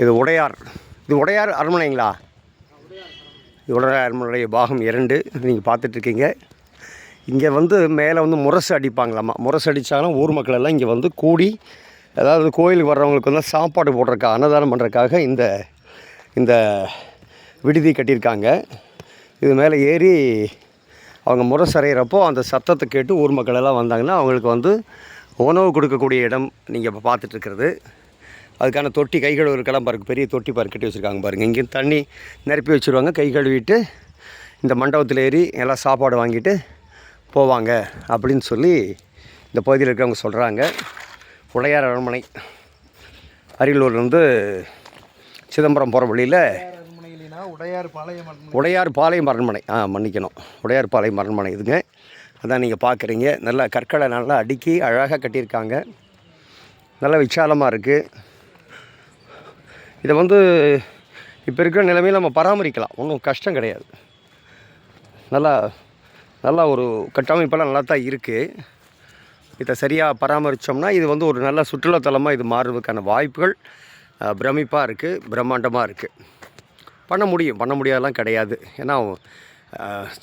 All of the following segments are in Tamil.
இது உடையார். இது உடையார் அரண்மனைங்களா? இது உடையார் அரண்மனை பாகம் இரண்டு. நீங்கள் பார்த்துட்ருக்கீங்க. இங்கே வந்து மேலே வந்து முரசு அடிப்பாங்களாம்மா முரசு அடித்தாங்கன்னா ஊர் மக்கள் எல்லாம் இங்கே வந்து கூடி அதாவது கோயிலுக்கு வர்றவங்களுக்கு வந்து சாப்பாடு போடுறக்கா அன்னதானம் பண்ணுறக்காக இந்த இந்த விடுதி கட்டியிருக்காங்க. இது மேலே ஏறி அவங்க முரசு அறையிறப்போ அந்த சத்தத்தை கேட்டு ஊர் மக்கள் எல்லாம் வந்தாங்கன்னா அவங்களுக்கு வந்து உணவு கொடுக்கக்கூடிய இடம் நீங்கள் இப்போ பார்த்துட்ருக்கிறது. அதுக்கான தொட்டி கை கழுவுறக்கெல்லாம் பாருங்கள் பெரிய தொட்டி பாரு கட்டி வச்சுருக்காங்க பாருங்கள் இங்கே தண்ணி நிரப்பி வச்சுருவாங்க. கை கழுவிட்டு இந்த மண்டபத்தில் ஏறி எல்லாம் சாப்பாடு வாங்கிட்டு போவாங்க அப்படின்னு சொல்லி இந்த பகுதியில் இருக்கிறவங்க சொல்கிறாங்க உடையார் அரண்மனை அரியலூர்லேருந்து சிதம்பரம் போகிற வழியில் உடையார் பாளையம் உடையார் பாளையம் அரண்மனை. ஆ மன்னிக்கணும். உடையார் பாளையம் அரண்மனை இதுங்க. அதான் நீங்கள் பார்க்குறீங்க நல்லா கற்களை நல்லா அடுக்கி அழகாக கட்டியிருக்காங்க. நல்லா விசாலமாக இருக்குது இதை வந்து இப்போ இருக்கிற நிலைமையில் நம்ம பராமரிக்கலாம். ஒன்றும் கஷ்டம் கிடையாது. நல்லா நல்லா ஒரு கட்டமைப்பெல்லாம் நல்லா தான் இருக்குது இதை சரியாக பராமரித்தோம்னா இது வந்து ஒரு நல்ல சுற்றுலாத்தலமாக இது மாறுவதற்கான வாய்ப்புகள் பிரமிப்பாக இருக்குது பிரம்மாண்டமாக இருக்குது பண்ண முடியும். பண்ண முடியாதெல்லாம் கிடையாது. ஏன்னா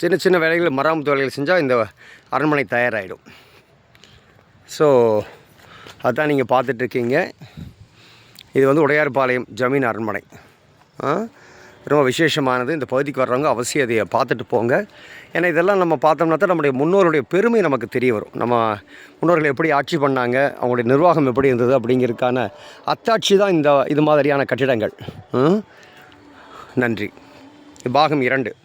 சின்ன சின்ன வேலைகள் மராமத்து வேலைகள் செஞ்சால் இந்த அரண்மனை தயாராகிடும் ஸோ அதான் நீங்கள் பார்த்துட்ருக்கீங்க இது வந்து உடையார்பாளையம் ஜமீன் அரண்மனை. ரொம்ப விசேஷமானது. இந்த பகுதிக்கு வர்றவங்க அவசியம் அதை பார்த்துட்டு போங்க. ஏன்னா இதெல்லாம் நம்ம பார்த்தோம்னா தான் நம்முடைய முன்னோருடைய பெருமை நமக்கு தெரிய வரும். நம்ம முன்னோர்கள் எப்படி ஆட்சி பண்ணாங்க அவங்களுடைய நிர்வாகம் எப்படி இருந்தது அப்படிங்கிறதுக்கான அத்தாட்சி தான் இந்த இது மாதிரியான கட்டிடங்கள். ம்? நன்றி. பாகம் இரண்டு.